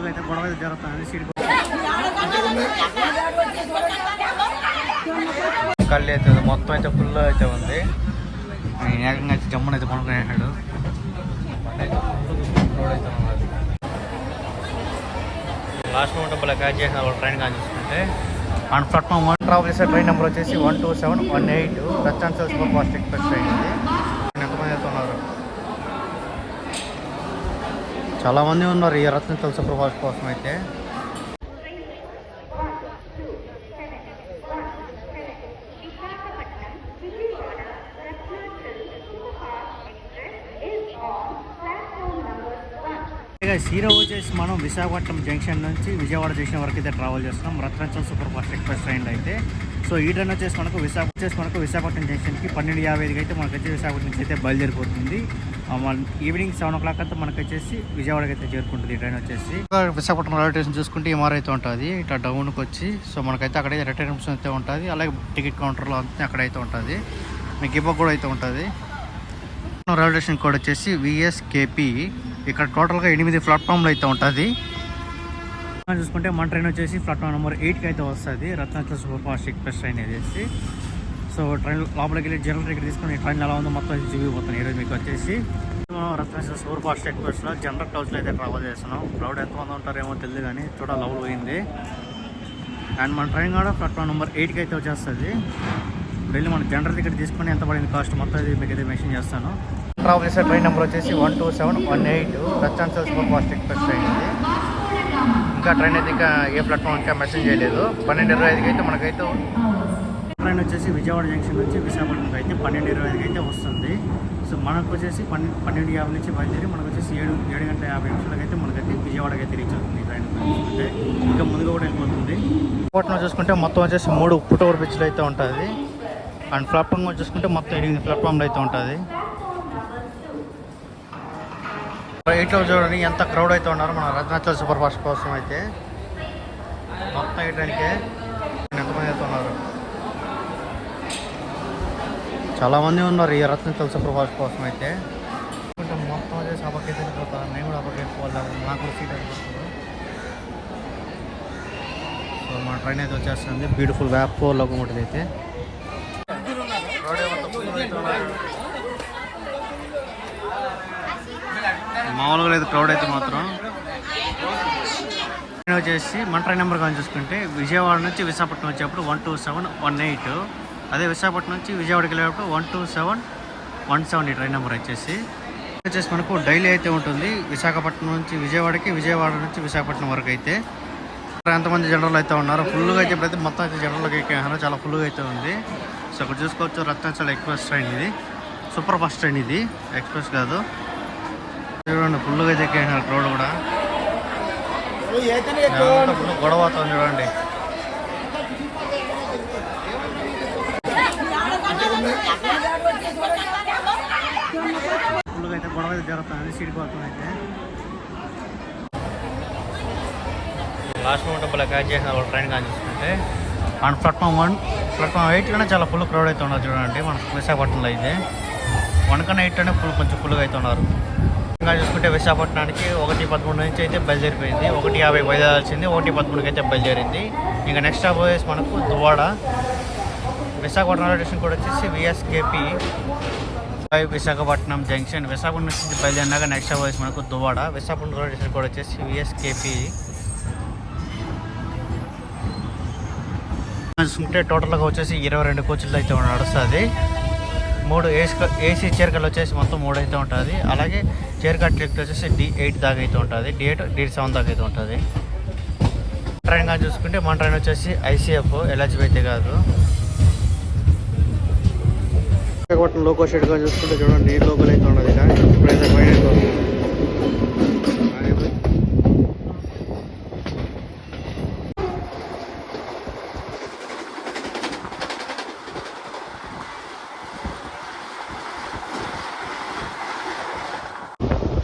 ఫుల్గా అయితే గొడవ అయితే జరుగుతుంది. సీట్ కళ్ళు అయితే మొత్తం అయితే ఫుల్ అయితే ఉంది. నేను ఏకంగా అయితే జమ్మని అయితే కొనుక్కునేసాడు. లాస్ట్ మూమెంట్ డబ్బులు క్యాచ్ చేసిన వాళ్ళు ట్రైన్ కానీ చూసుకుంటే అండ్ ప్లాట్ఫామ్ వన్ ట్రావెల్ చేసే ట్రైన్ నెంబర్ వచ్చేసి one two seven one eight Ratnachal super fast express train ఇది ఎంతమంది వెళ్తున్నారు చాలా మంది ఉన్నారు ఈ రత్న సూపర్ ఫాస్ట్ కోసం అయితే. హీరో వచ్చేసి మనం విశాఖపట్నం జంక్షన్ నుంచి విజయవాడ జంక్షన్ వరకు అయితే ట్రావెల్ చేస్తున్నాం. Ratnachal super fast express train అయితే. సో ఈ ట్రైన్ వచ్చేసి మనకు విశాఖ వచ్చేసి మనకు విశాఖపట్నం జంక్షన్కి పన్నెండు యాభై ఐదుకి అయితే మనకు వచ్చి విశాఖపట్నం నుంచి అయితే బయలుదేరిపోతుంది. ఈవినింగ్ సెవెన్ ఓ క్లాక్ అంతా మనకు వచ్చేసి విజయవాడకి అయితే చేరుకుంటుంది. ట్రైన్ వచ్చేసి. విశాఖపట్నం రైల్వే స్టేషన్ చూసుకుంటే ఎంఆర్ అయితే ఉంటుంది. ఇట్లా డౌన్కి వచ్చి సో మనకైతే అక్కడైతే రిటర్న్ రూమ్స్ అయితే ఉంటుంది. అలాగే టికెట్ కౌంటర్లో అంతా అక్కడైతే ఉంటుంది. మీకు ఇవ్వ కూడా అయితే ఉంటుంది. రైల్వే స్టేషన్ కోడ్ వచ్చేసి విఎస్కేపి ఇక్కడ టోటల్గా ఎనిమిది ప్లాట్ఫామ్లు అయితే ఉంటుంది. చూసుకుంటే మన ట్రైన్ వచ్చేసి ప్లాట్ఫామ్ నెంబర్ ఎయిట్కి అయితే వస్తుంది. Ratnachal super fast express train వచ్చేసి సో ట్రైన్ లోపలికి వెళ్ళి జనరల్ టికెట్ తీసుకొని ట్రైన్ ఎలా ఉందో మొత్తం చూపిపోతాను. ఈరోజు మీకు వచ్చేసి మనం రత్నాచల సూపర్ ఫాస్ట్ ఎక్స్ప్రెస్లో జనరల్ క్లౌజ్లో అయితే ట్రావెల్ చేస్తున్నాం. క్రౌడ్ ఎంతమంది ఉంటారేమో తెలియదు కానీ చూడ లవ్ పోయింది. అండ్ మన ట్రైన్ కూడా ప్లాట్ఫామ్ నెంబర్ ఎయిట్కి అయితే వచ్చేస్తుంది. వెళ్ళి మన జనరల్ టికెట్ తీసుకొని ఎంత పడింది కాస్ట్ మొత్తం ఇది మీకు అయితే మెన్షన్ చేస్తాను. ట్రావెల్ చేసే ట్రైన్ నెంబర్ వచ్చేసి one two seven one eight Ratnachal super fast express train ఇది. ఇంకా ట్రైన్ అయితే ఇంకా ఏ ప్లాట్ఫామ్ ఇంకా మెసేజ్ చేయలేదు. పన్నెండు ఇరవై ఐదుకి అయితే మనకైతే ట్రైన్ వచ్చేసి విజయవాడ జంక్షన్ నుంచి విశాఖపట్నంకి అయితే పన్నెండు ఇరవై ఐదుకి అయితే వస్తుంది. సో మనకు వచ్చేసి పన్నెండు పన్నెండు యాభై నుంచి బయలుదేరి మనకు వచ్చేసి ఏడు ఏడు గంటల యాభై నిమిషాలకి అయితే మనకైతే విజయవాడకి అయితే రీచ్ అవుతుంది ట్రైన్ చూసుకుంటే ఇంకా ముందుగా కూడా వెళ్ళిపోతుంది. విశాఖపట్నం చూసుకుంటే మొత్తం వచ్చేసి మూడు పుట్ ఓవర్ పిచ్లు అయితే ఉంటుంది అండ్ ప్లాట్ఫామ్ చూసుకుంటే మొత్తం ఎనిమిది ప్లాట్ఫామ్లు అయితే ఉంటుంది ఎయిట్లో చూడండి ఎంత క్రౌడ్ అయితే ఉన్నారు మన రత్నాచల్ సూపర్ ఫాస్ట్ కోసం అయితే. మొత్తం వేయడానికే ఎంతమంది అయితే ఉన్నారు? చాలామంది ఉన్నారు. ఈ రత్న సూపర్ కోసం అయితే కొంచెం మొత్తం వచ్చేసి అబ్బకి వెళ్ళిపోతాను నేను కూడా అబ్బకి వెళ్ళిపోవాలి నాకు సీట్ అయిపోతుంది. సో మా ట్రైన్ అయితే వచ్చేస్తుంది. బ్యూటిఫుల్ వ్యాప్ లోకోమోటివ్ ఉంటుంది అయితే. మామూలుగా లేదు క్రౌడ్ అయితే మాత్రం. ట్రైన్ వచ్చేసి మన ట్రైన్ నెంబర్ కానీ చూసుకుంటే విజయవాడ నుంచి విశాఖపట్నం వచ్చేటప్పుడు one two seven one eight అదే విశాఖపట్నం నుంచి విజయవాడకి వెళ్ళేటప్పుడు one two seven one seven ఈ ట్రైన్ నెంబర్ వచ్చేసి వచ్చేసి మనకు డైలీ అయితే ఉంటుంది విశాఖపట్నం నుంచి విజయవాడకి విజయవాడ నుంచి విశాఖపట్నం వరకు అయితే ఇక్కడ ఎంతమంది జనరల్ అయితే ఉన్నారు ఫుల్గా అయితే ప్రతి మొత్తం అయితే జనరల్గా ఎక్కారు చాలా ఫుల్గా అయితే ఉంది సో ఇక్కడ చూసుకోవచ్చు రత్నాచల్ ఎక్స్ప్రెస్ ట్రైన్ ఇది సూపర్ ఫాస్ట్ ట్రైన్ ఇది ఎక్స్ప్రెస్ కాదు చూడండి ఫుల్గా అయితే ఎక్కేసినారు క్రౌడ్ కూడా గొడవ అవుతుంది చూడండి ఫుల్గా అయితే గొడవ అయితే జరుగుతుంది సీట్ కోసం అయితే లాస్ట్ మూమెంట్ డబ్బులు క్యాచ్ చేసిన వాళ్ళు ట్రైన్ కానీ చూసుకుంటే అండ్ ప్లాట్ఫామ్ వన్ ప్లాట్ఫామ్ ఎయిట్లోనే చాలా ఫుల్ క్రౌడ్ అయితే ఉన్నారు చూడండి మన విశాఖపట్నంలో అయితే. వన్ కన్నా ఎయిట్లోనే ఫుల్ కొంచెం ఫుల్గా అయితే ఉన్నారు. ఇంకా చూసుకుంటే విశాఖపట్నానికి ఒకటి పదమూడు నుంచి అయితే బయలుదేరిపోయింది ఒకటి యాభై బయలుదేరాల్సింది ఒకటి పదమూడుకి అయితే బయలుదేరింది. ఇంకా నెక్స్ట్ స్టాప్ వచ్చేసి మనకు దువాడ విశాఖపట్నం రైల్వే స్టేషన్ కూడా వచ్చేసి విఎస్కేపీ విశాఖపట్నం జంక్షన్ విశాఖపట్నం నుంచి బయలుదేరినాక నెక్స్ట్ స్టాప్ మనకు దువాడ విశాఖపట్నం రైల్వే స్టేషన్ కూడా వచ్చేసి విఎస్కేపీ చూసుకుంటే టోటల్గా వచ్చేసి ఇరవై రెండు కోచ్లు అయితే నడుస్తుంది. మూడు ఏసీ ఏసీ చీరకలు వచ్చేసి మొత్తం మూడు అయితే ఉంటుంది. అలాగే చీరకట్ టికెట్ వచ్చేసి డి ఎయిట్ దాకా అయితే ఉంటుంది. డి ఎయిట్ డి సెవెన్ దాకా అయితే ఉంటుంది. ట్రైన్ కానీ చూసుకుంటే మన ట్రైన్ వచ్చేసి ఐసీఎఫ్ ఎల్హెచ్బి అయితే కాదు. విశాఖపట్నం లోకో షెడ్ కానీ చూసుకుంటే చూడండి నీటి లోపల అయితే ఉన్నది ఇక. ఇప్పుడైతే బయట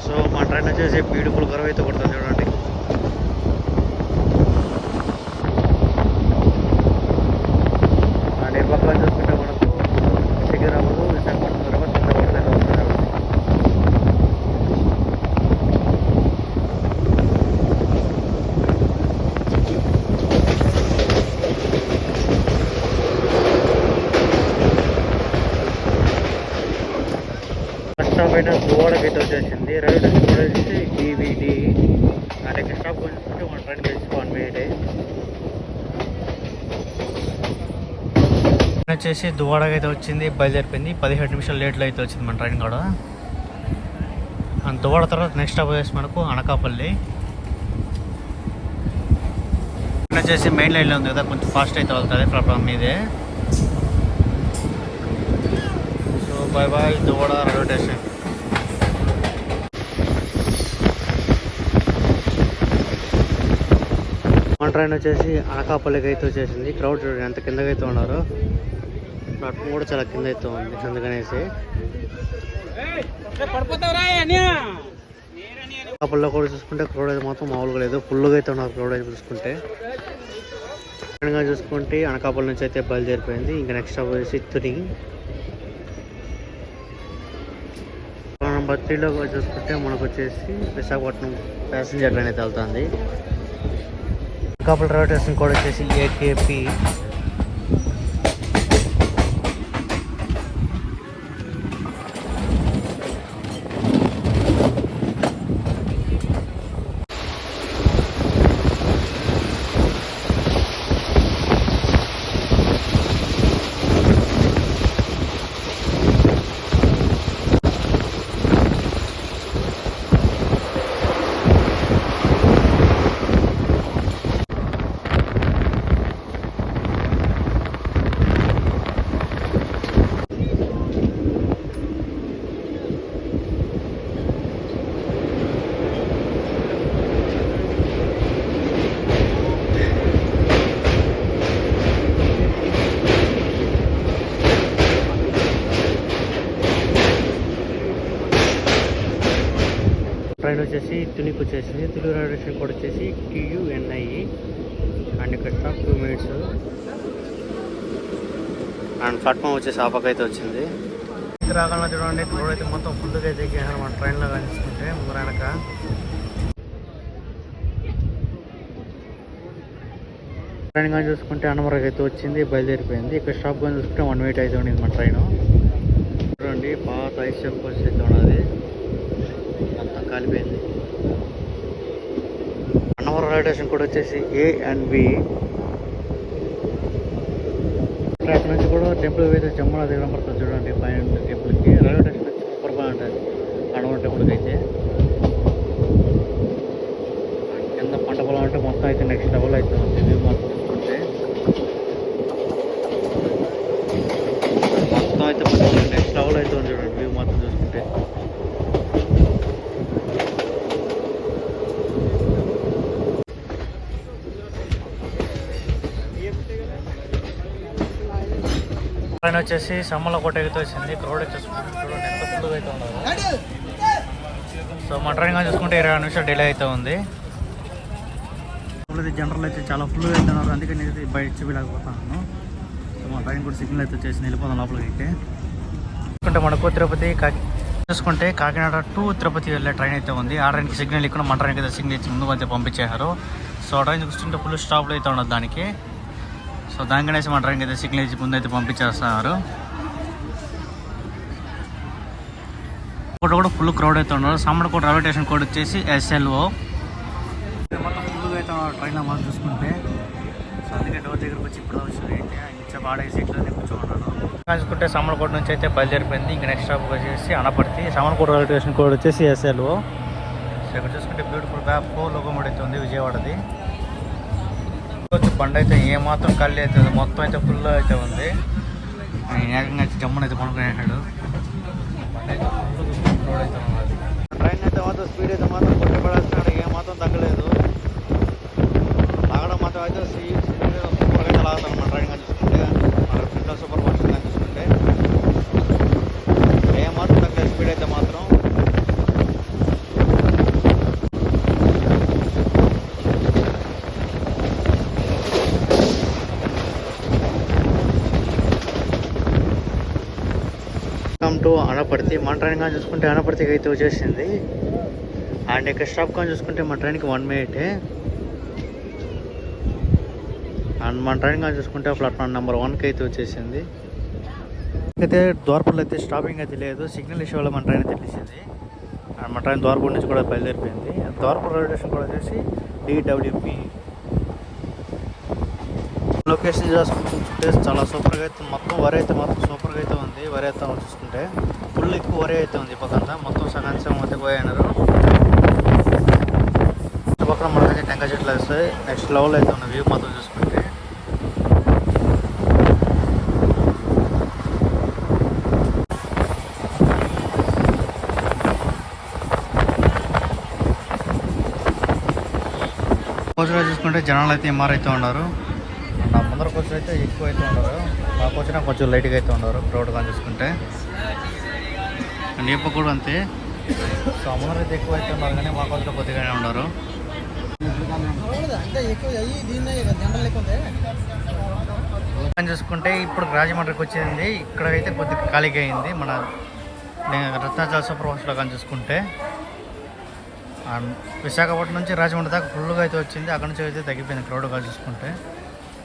సో మా ట్రైన్ వచ్చేసి బ్యూటిఫుల్ కర్వ్ అయితే కొడుతుంది చూడండి అండ్ ఈ పక్కన చూసుకుంటే మనకు సికింద్రాబాద్ విశాఖపట్నం తర్వాత చంద్రబాబు అయితే వస్తుంది రైల్వే స్టేషన్ కూడా వచ్చేసి డివిడి అంటే ఇక్కడ స్టాప్ కొంచెం మన ట్రైన్ వచ్చి వన్ మినిట్ వచ్చేసి దువాడగా అయితే వచ్చింది బయలుదేరిపోయింది. పదిహేడు నిమిషాలు లేట్లో అయితే వచ్చింది మన ట్రైన్ కూడా అండ్ దువాడ తర్వాత నెక్స్ట్ స్టాప్ వచ్చేసి మనకు అనకాపల్లి. వచ్చేసి మెయిన్ లైన్లో ఉంది కదా కొంచెం ఫాస్ట్ అయితే వెళ్తుంది ప్లాట్ఫామ్ మీదే. So bye bye Duvvada railway station మన ట్రైన్ వచ్చేసి అనకాపల్లికి అయితే వచ్చేసింది. క్రౌడ్ ఎంత కిందకైతే అయితే ఉన్నారు ప్లాట్ఫామ్ కూడా చాలా కింద అయితే ఉంది అందుకనేసి. అనకాపల్లిలో కూడా చూసుకుంటే క్రౌడ్ అయితే మాత్రం మామూలుగా లేదు. ఫుల్గా అయితే ఉన్నారు క్రౌడ్ అయితే చూసుకుంటే. చూసుకుంటే అనకాపల్లి నుంచి అయితే బయలుదేరిపోయింది. ఇంకా నెక్స్ట్ స్టాప్ వచ్చేసి తురిగి నెంబర్ త్రీలో చూసుకుంటే మనకు వచ్చేసి విశాఖపట్నం ప్యాసింజర్ ట్రైన్ అయితే వెళ్తుంది. అనకాపల్లి రైల్వే స్టేషన్ కూడా వచ్చేసి ఏకేపీ ట్రైన్ వచ్చేసి తునికి వచ్చేసింది తులు రైల్వే కూడా వచ్చేసి T U N I and ఇక్కడ stop two minutes and platform వచ్చేసి ఆ పక్క అయితే వచ్చింది. రాకుండా చూడండి క్రౌడ్ అయితే మొత్తం ఫుల్గా అయితే ఎక్కేసారు మన ట్రైన్లో కనిపిస్తుంటే ముందర వెనక. ట్రైన్ కానీ చూసుకుంటే అనమరకు అయితే వచ్చింది బయలుదేరిపోయింది. ఇక్కడ స్టాప్ కానీ చూసుకుంటే వన్ వెయిట్ అయితే ఉండింది మన ట్రైన్ చూడండి పాత ఐస్ చెప్పొచ్చి అయితే ఉన్నది మొత్తం కాలిపోయింది. అన్నవరం రైల్వే స్టేషన్ కూడా వచ్చేసి ఏ అండ్ బి అక్కడ నుంచి కూడా టెంపుల్ అయితే జమ్మల దిగడం పడుతుంది చూడండి. పైన టెంపుల్కి రైల్వే స్టేషన్ వచ్చి సూపర్ బాగుంటుంది అన్నవరం టెంపుల్కి అయితే. కింద పంట పొలం అంటే మొత్తం అయితే నెక్స్ట్ లెవెల్ అయితే ఉంది. వ్యూ మొత్తం చూసుకుంటే. మొత్తం అయితే నెక్స్ట్ లెవెల్ అయితే ఉంది చూడండి. పైన వచ్చేసి సమ్మల కోట అయితే వచ్చింది. క్రౌడ్ వచ్చేసి చూడండి ఎంత ఫుల్గా అయితే ఉన్నారు సో మా ట్రైన్ కానీ చూసుకుంటే ఇరవై నిమిషాలు డిలే అయితే ఉంది. జనరల్ అయితే చాలా ఫుల్గా అయితే ఉన్నారు. అందుకే నేను బయట చూపించలేకపోతున్నాను. సో మా ట్రైన్ కూడా సిగ్నల్ అయితే వచ్చేసి వెళ్ళిపోదాం లోపలికి అయితే. చూసుకుంటే మనకు తిరుపతి చూసుకుంటే కాకినాడ టు తిరుపతి వెళ్ళే ట్రైన్ అయితే ఉంది. ఆ ట్రైన్కి సిగ్నల్ ఇక్కడ మన ట్రైన్కి అయితే సిగ్నల్ ఇచ్చి ముందు అయితే పంపించేశారు. సో ఆ ట్రైన్ చూస్తుంటే ఫుల్ స్టాప్లో అయితే ఉన్నది దానికి. సో దానికనేసి మన ట్రైన్కి అయితే సిగ్నల్ ఇచ్చి ముందు అయితే పంపించేస్తున్నారు. కూడా ఫుల్ క్రౌడ్ అయితే ఉన్నారు. సామర్లకోట రైల్వే స్టేషన్ కోడ్ వచ్చేసి ఎస్ఎల్ఓ మొత్తం ఫుల్గా అయితే ట్రైన్లో మనం చూసుకుంటే సో అందుకే డోర్ దగ్గరకు వచ్చి ఇప్పుడు ఏంటి ఇంచే వాడే సీట్లో కూర్చోమన్నాను. చూసుకుంటే సామర్లకోట నుంచి అయితే బయలుదేరిపోయింది. ఇంకా నెక్స్ట్ స్టాప్ వచ్చేసి Anaparthi. Samarlakota railway station code వచ్చేసి ఎస్ఎల్ఓ సో ఇక్కడ చూసుకుంటే బ్యూటిఫుల్ బ్యాప్ లోకోమోడ్ అయితే ఉంది విజయవాడది. బండి అయితే ఏమాత్రం ఖాళీ అవుతుంది మొత్తం అయితే ఫుల్ అయితే ఉంది. ఏకంగా అయితే జమ్మున అయితే ట్రైన్ అయితే మాత్రం స్పీడ్ అయితే మాత్రం కొట్టి పడేస్తున్నాడు ఏ మాత్రం తగ్గలేదు లాగడం మాత్రం అయితే సూపర్గా అయితే లాగుతాను మన ట్రైన్ కానీ చూసుకుంటే మన ఫ్రెండ్ సూపర్ ఫాస్ట్ కానీ చూసుకుంటే ఏ మాత్రం తగ్గలేదు స్పీడ్ అయితే మాత్రం వెల్కమ్ టు అనపర్తి మన ట్రైన్ కానీ చూసుకుంటే అనపర్తికి అయితే వచ్చేసింది. అండ్ ఇక్కడ స్టాప్ కానీ చూసుకుంటే మన ట్రైన్కి వన్ మినిటే. అండ్ మన ట్రైన్ కానీ చూసుకుంటే ప్లాట్ఫామ్ నెంబర్ వన్కి అయితే వచ్చేసింది. అయితే ద్వారపల్లి అయితే స్టాపింగ్ అయితే లేదు. సిగ్నల్ ఇష్యూ వల్ల మన ట్రైన్ అయితే తెలిసింది అండ్ మన ట్రైన్ ద్వారపూర్ నుంచి కూడా బయలుదేరిపోయింది. ద్వారపూర్ రైల్వే స్టేషన్ కూడా వచ్చేసి డిడబ్ల్యూపి లొకేషన్ చూసుకుంటే చాలా సూపర్గా అయితే మొత్తం వరి అయితే మొత్తం సూపర్గా అయితే ఉంది. వరి అయితే చూసుకుంటే. ఫుల్ ఎక్కువ వరే అయితే ఉంది పక్కంతా మొత్తం సగం సగం అయితే పోయినారు పక్కన మనకైతే టెంకాయ చెట్లు వేస్తాయి. నెక్స్ట్ లెవెల్ అయితే ఉన్న వ్యూ మొత్తం చూసుకుంటే. కోచ్లో చూసుకుంటే జనాలు అయితే ఎంఆర్ ఉన్నారు. నా ముందర కోచ్లు అయితే ఎక్కువ అయితే ఉన్నారు. మా కోచ్న కొంచెం లైట్గా అయితే ఉన్నారు. క్రౌడ్ కానీ చూసుకుంటే. నీప కూడా అంతే సో అయితే ఎక్కువ అయితే ఉన్నారు కానీ మా కొద్దిగా కొద్దిగానే ఉన్నారు. కానీ చూసుకుంటే ఇప్పుడు రాజమండ్రికి వచ్చింది. ఇక్కడైతే కొద్దిగా ఖాళీగా అయింది. మన రత్నాచల సూపర్ ఫాస్ట్లో కానీ చూసుకుంటే. అండ్ విశాఖపట్నం నుంచి రాజమండ్రి దాకా ఫుల్గా అయితే వచ్చింది. అక్కడ నుంచి అయితే తగ్గిపోయింది క్రౌడ్గా చూసుకుంటే.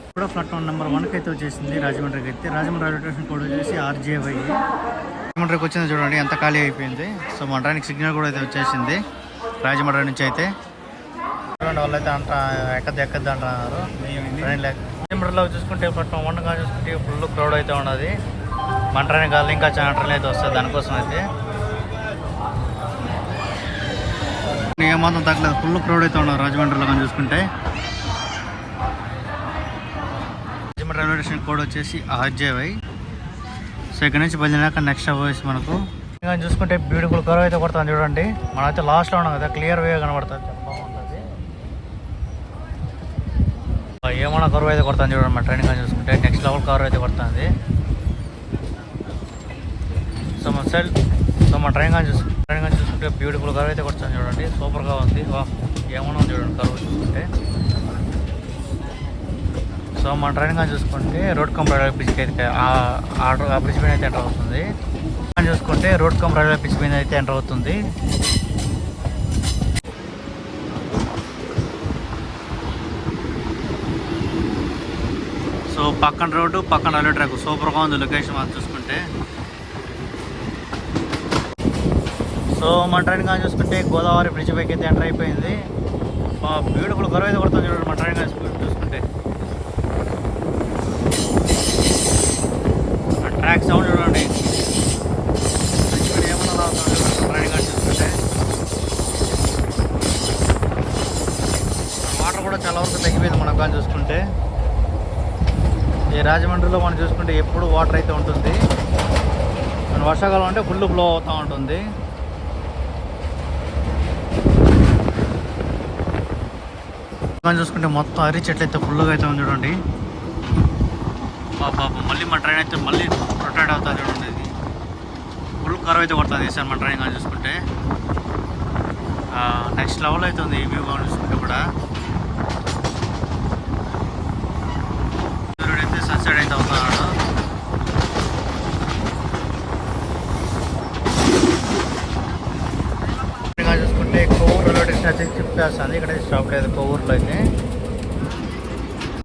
ఇప్పుడు ప్లాట్ఫామ్ నెంబర్ వన్కి అయితే వచ్చేసింది రాజమండ్రికి అయితే. రాజమండ్రి రైల్వే స్టేషన్ కోడ్ వచ్చేసి ఆర్జేవై. రాజమండ్రికి వచ్చింది చూడండి ఎంత ఖాళీ అయిపోయింది. సో మన ట్రైన్కి సిగ్నల్ కూడా అయితే వచ్చేసింది. రాజమండ్రి నుంచి అయితే. చూడండి వాళ్ళు అయితే అంట ఎక్కద్ది ఎక్కద్ది అంటున్నారు. రాజమండ్రిలో చూసుకుంటే వన్ కానీ చూసుకుంటే ఫుల్ క్రౌడ్ అయితే ఉన్నది మన ట్రైన్ కాదు ఇంకా చాలా ట్రైన్ అయితే వస్తుంది దానికోసం అయితే. ఏమాత్రం తగ్గలేదు ఫుల్ క్రౌడ్ అయితే ఉన్నారు రాజమండ్రిలో కానీ చూసుకుంటే. రాజమండ్రి రైల్వే స్టేషన్ కోడ్ వచ్చేసి ఆర్జేవై. సో ఇక్కడ నుంచి బదిలినాక నెక్స్ట్ వచ్చేసి మనకు. ఇంకా చూసుకుంటే బ్యూటిఫుల్ కర్వ్ అయితే కొడతాను చూడండి. మనమైతే లాస్ట్లో ఉన్నాం కదా క్లియర్ వే కనబడుతుంది. బాగుంటుంది. ఏమన్నా కర్వ్ అయితే కొడతాను చూడండి మన ట్రైనింగ్ కానీ చూసుకుంటే. నెక్స్ట్ లెవెల్ కర్వ్ అయితే కొడుతుంది. సో మన సెల్ సో మన ట్రైన్ కానీ చూసు ట్రైన్ కానీ చూసుకుంటే బ్యూటిఫుల్ కర్వ్ అయితే కొడుతుంది చూడండి. సూపర్గా ఉంది. వా ఏమన్నా చూడండి కర్వ్ చూసుకుంటే. సో మన ట్రైన్ కానీ చూసుకుంటే రోడ్ కమ్ రైల్వే బ్రిడ్జ్కి అయితే ఆ- ఆ బ్రిడ్జ్ పైన అయితే ఎంటర్ అవుతుంది. కానీ చూసుకుంటే రోడ్ కమ్ రైల్వే బ్రిడ్జ్ పైన అయితే ఎంటర్ అవుతుంది. సో పక్కన రోడ్డు పక్కన రైల్వే ట్రాక్. సూపర్గా ఉంది లొకేషన్ మనం చూసుకుంటే. సో మన ట్రైన్ కానీ చూసుకుంటే గోదావరి బ్రిడ్జ్ పైకి అయితే ఎంటర్ అయిపోయింది. బ్యూటిఫుల్ గొరవ అయితే కొడుతుంది చూడండి మన ట్రైన్ కానీ బ్యాక్ సౌండ్ చూడండి. ఏమన్నా రావుతుంది ట్రైన్ కానీ చూసుకుంటే వాటర్ కూడా చాలా వరకు తగ్గిపోయింది మనం కానీ చూసుకుంటే. ఈ రాజమండ్రిలో మనం చూసుకుంటే ఎప్పుడు వాటర్ అయితే ఉంటుంది. మన వర్షాకాలం అంటే ఫుల్ ఫ్లో అవుతూ ఉంటుంది. మనం చూసుకుంటే మొత్తం అరి చెట్లు అయితే ఫుల్గా అయితే ఉంది చూడండి. పాప మళ్ళీ మన ట్రైన్ అయితే మళ్ళీ రొటేట్ అవుతుంది చూడండి ఇది. ఫుల్ కర్వ్ అయితే కొడుతుంది సార్ మన ట్రైన్ కానీ చూసుకుంటే. నెక్స్ట్ లెవెల్ అయితే ఉంది ఈ వ్యూ కానీ చూసుకుంటే కూడా. సూర్యుడైతే అయితే సన్సెట్ అయితే అవుతున్నాడు. చూసుకుంటే కొవ్వూరు రైల్వే స్టేషన్ అయితే ఇక్కడ స్టాప్ లేదు కొవ్వూరులో అయితే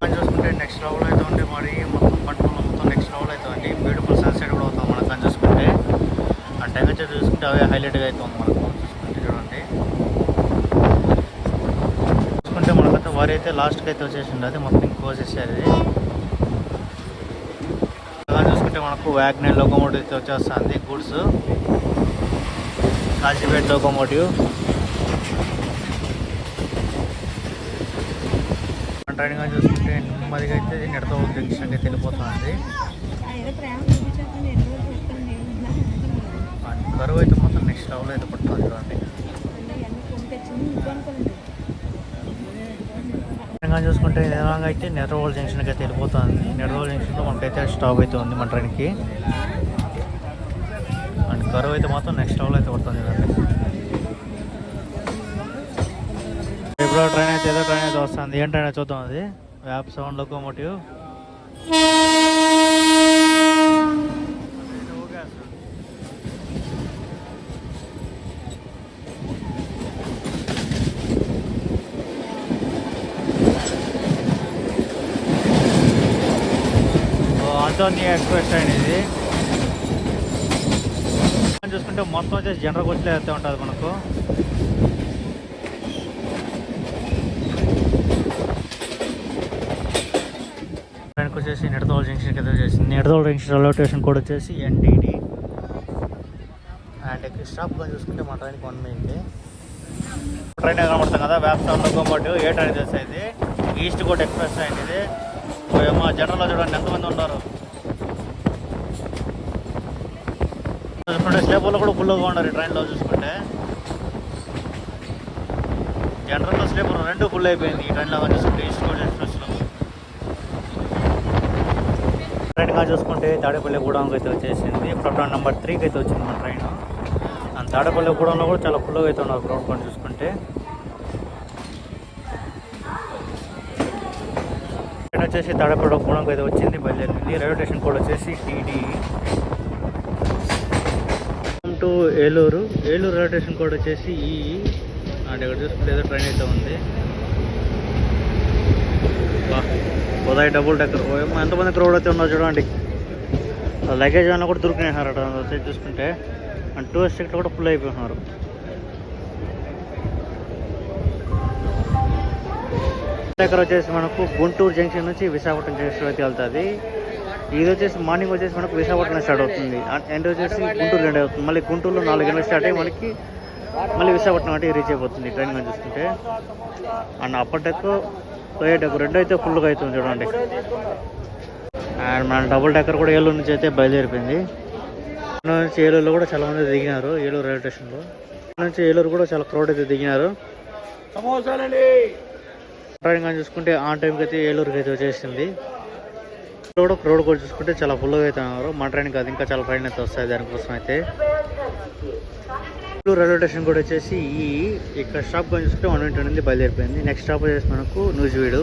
మనం చూసుకుంటే నెక్స్ట్ లెవెల్ అయితే ఉంది మరి మొత్తం పట్టుకున్న మొత్తం నెక్స్ట్ లెవెల్ అయితే ఉంది బ్యూటిఫుల్ సన్సెట్ కూడా అవుతుంది మనకు అని చూసుకుంటే ఆ టెంపరేచర్ హైలైట్గా అయితే ఉంది మనకు. చూసుకుంటే చూడండి. చూసుకుంటే మనకైతే వరి అయితే లాస్ట్కి అయితే వచ్చేసింది అది మొత్తం కోసేసేది అలా చూసుకుంటే మనకు వ్యాగ్నర్ లోకోమోటివ్ అయితే వచ్చేస్తుంది. గూడ్స్ కాజీపేట్ లోకోమోటివ్ ట్రైన్ కానీ చూసుకుంటే నెమ్మదిగా అయితే నిడత జంక్షన్ అయితే వెళ్ళిపోతుంది. కరువు అయితే స్టవ్లో అయితే పడుతుంది చూడండి. అన్ని చూసుకుంటే నిజంగా అయితే నెర్రోల్ జంక్షన్కి అయితే వెళ్ళిపోతుంది. నెర్రోల్ జంక్షన్లో మనకైతే స్టాప్ అయితే ఉంది మన ట్రైన్కి అండ్ కరువు అయితే మాత్రం నెక్స్ట్ లెవెల్ అయితే పడుతుంది చూడండి. ఇప్పుడు ట్రైన్ అయితే ఏదో ట్రైన్ అయితే వస్తుంది. ఏం ట్రైన్ చూద్దాం అది? వ్యాప్ సెవెన్ లోకోమోటివ్ ఎక్స్ప్రెస్ ట్రైన్ ఇది చూసుకుంటే మొత్తం వచ్చేసి జనరల్ కోచ్లే అయితే ఉంటుంది మనకు. ట్రైన్కి వచ్చేసి నిడదోల్ జంక్షన్కి అయితే చేసింది నిడదోల్ జంక్షన్ రైల్వే స్టేషన్ కూడా వచ్చేసి ఎన్టీడీ. అండ్ స్టాప్ కానీ చూసుకుంటే మా ట్రైన్కి వన్ మినిట్. ట్రైన్ కనబడుతుంది కదా వ్యాప్సార్ లోకోమోటివ్ ఏ ట్రైన్ చేసేది ఈస్ట్ కోట్ ఎక్స్ప్రెస్ ట్రైన్ ఇది మా జనరల్లో చూడండి ఎంతమంది ఉన్నారు? చూసుకుంటే స్లీపర్లో కూడా ఫుల్గా ఉన్నారు ఈ ట్రైన్లో చూసుకుంటే. జనరల్ స్లీపర్ రెండు ఫుల్ అయిపోయింది ఈ ట్రైన్లో చూసుకుంటే ఈస్ట్ కోట్ ఎక్స్ప్రెస్లో చూసుకుంటే తాడేపల్లి గూడెంకి అయితే వచ్చేసింది. ప్రోటాన్ నెంబర్ త్రీకి అయితే వచ్చింది మన ట్రైన్ అండ్ తాడేపల్లి గూడెంలో కూడా చాలా ఫుల్గా అయితే ఉన్నారు క్రౌడ్ కానీ చూసుకుంటే. ట్రైన్ వచ్చేసి తాడేపల్లి గూడెంకి అయితే వచ్చింది. బయలుదేరింది రైల్వే స్టేషన్ కూడా వచ్చేసి TD. To Eluru. Eluru railway station కూడా వచ్చేసి ఈ అంటే ఇక్కడ చూసుకుంటే ఏదో ట్రైన్ అయితే ఉంది. వా, ఉదయ్ డబుల్ డెక్కర్. ఎంతమంది క్రౌడ్ అయితే ఉన్నారో చూడండి. లగేజ్ అన్న కూడా దొరికినారు అక్కడ వచ్చి చూసుకుంటే అండ్ టూరిస్ట్ టికెట్ కూడా ఫుల్ అయిపోతున్నారు దగ్గర వచ్చేసి మనకు గుంటూరు జంక్షన్ నుంచి విశాఖపట్నం జంక్షన్ అయితే వెళ్తుంది. ఇది వచ్చేసి మార్నింగ్ వచ్చేసి మనకు విశాఖపట్నం స్టార్ట్ అవుతుంది. ఎండ్ వచ్చేసి గుంటూరు ఎండ్ అవుతుంది. మళ్ళీ గుంటూరులో నాలుగు గంటలకు స్టార్ట్ అయ్యి మనకి మళ్ళీ విశాఖపట్నం అంటే రీచ్ అయిపోతుంది. ట్రైన్ కానీ చూసుకుంటే. And upper deck lower deck రెండు అయితే ఫుల్గా అవుతుంది చూడండి. అండ్ మన డబుల్ డెక్కర్ కూడా ఏలూరు నుంచి అయితే బయలుదేరిపోయింది. నుంచి ఏలూరులో కూడా చాలా మంది దిగినారు. ఏలూరు రైల్వే స్టేషన్లో నుంచి ఏలూరు కూడా చాలా క్రౌడ్ అయితే దిగినారు. ట్రైన్ కానీ చూసుకుంటే ఆన్ టైంకి అయితే ఏలూరుకి అయితే వచ్చేసింది. ఇక్కడ కూడా క్రౌడ్ కూడా చూసుకుంటే చాలా ఫుల్గా అయితే ఉన్నారు. మన ట్రైన్ కాదు ఇంకా చాలా ట్రైన్ అయితే వస్తాయి దానికోసం అయితే. రైల్వే స్టేషన్ కూడా వచ్చేసి ఈ ఇక్కడ స్టాప్ కానీ చూసుకుంటే వన్ ట్వంటీ నుంచి బయలుదేరిపోయింది. నెక్స్ట్ స్టాప్ వచ్చేసి మనకు నూజివీడు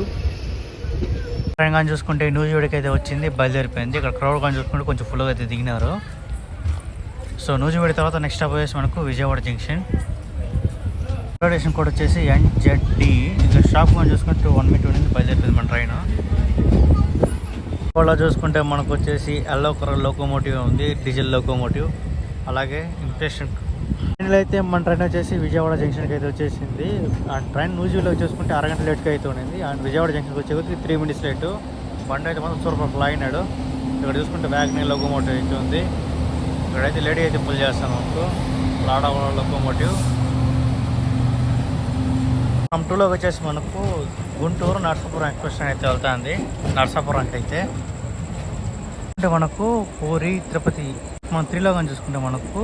ట్రైన్ కానీ చూసుకుంటే నూజివీడికి అయితే వచ్చింది బయలుదేరిపోయింది. ఇక్కడ క్రౌడ్ కానీ చూసుకుంటే కొంచెం ఫుల్గా అయితే దిగినారు. సో నూజివీడి తర్వాత నెక్స్ట్ స్టాప్ వచ్చేసి మనకు విజయవాడ జంక్షన్ రైల్వే స్టేషన్ కూడా వచ్చేసి ఎన్జెడ్డి ఇక్కడ స్టాప్ కానీ చూసుకుంటే వన్ మీ టూ నుంచి బయలుదేరిపోయింది మన ట్రైన్ వాళ్ళు చూసుకుంటే మనకు వచ్చేసి ఎల్లో కలర్ లోకోమోటివ్ ఉంది డీజిల్ లోకోమోటివ్. అలాగే ఇంప్రెషన్. ట్రైన్లో అయితే మన ట్రైన్ వచ్చేసి విజయవాడ జంక్షన్కి అయితే వచ్చేసింది. ఆ ట్రైన్ న్యూజిలో చూసుకుంటే అరగంట లేట్గా అయితే ఉండింది అండ్ విజయవాడ జంక్షన్కి వచ్చేది త్రీ మినిట్స్ లేటు బండి అయితే మాత్రం సూపర్ ఫ్లై అయినాడు ఇక్కడ చూసుకుంటే వ్యాగ్నీ లోకోమోటివ్ అయితే ఉంది. ఇక్కడైతే లేడీ అయితే పుల్ చేస్తాను మనకు లాడా లోకోమోటివ్ టూలోకి వచ్చేసి మనకు గుంటూరు నర్సాపురం ఎక్స్ప్రెషన్ అయితే వెళ్తుంది. నర్సాపురంకి అయితే. అంటే మనకు పూరి తిరుపతి మనం త్రిలోకం చూసుకుంటే మనకు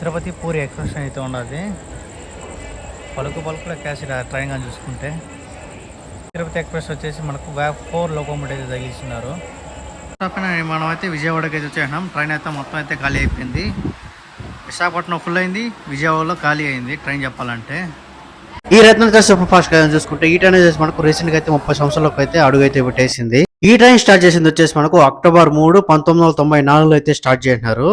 తిరుపతి పూరి ఎక్స్ప్రెషన్ అయితే ఉండదు. పలుకు పలుకుల క్యాష్ ట్రైన్ కానీ చూసుకుంటే. తిరుపతి ఎక్స్ప్రెస్ వచ్చేసి మనకు బ్యాక్ ఫోర్ లోకోమోటివ్ అయితే తగిలిస్తున్నారు. పక్కన మనం అయితే విజయవాడకి అయితే వచ్చేసినాం. ట్రైన్ అయితే మొత్తం అయితే ఖాళీ అయిపోయింది. విశాఖపట్నం ఫుల్ అయింది. విజయవాడలో ఖాళీ అయింది. ట్రైన్ చెప్పాలంటే. ఈ రత్న సూపర్ ఫాస్ట్ ట్రైన్ చూసుకుంటే ఈ ట్రైన్ వచ్చేసి మనకు రీసెంట్గా అయితే ముప్పై సంవత్సరాలకు అయితే అడుగు అయితే పెట్టేసింది. ఈ ట్రైన్ స్టార్ట్ చేసింది వచ్చేసి మనకు అక్టోబర్ మూడు పంతొమ్మిది వందల తొంభై నాలుగులో అయితే స్టార్ట్ చేసినారు.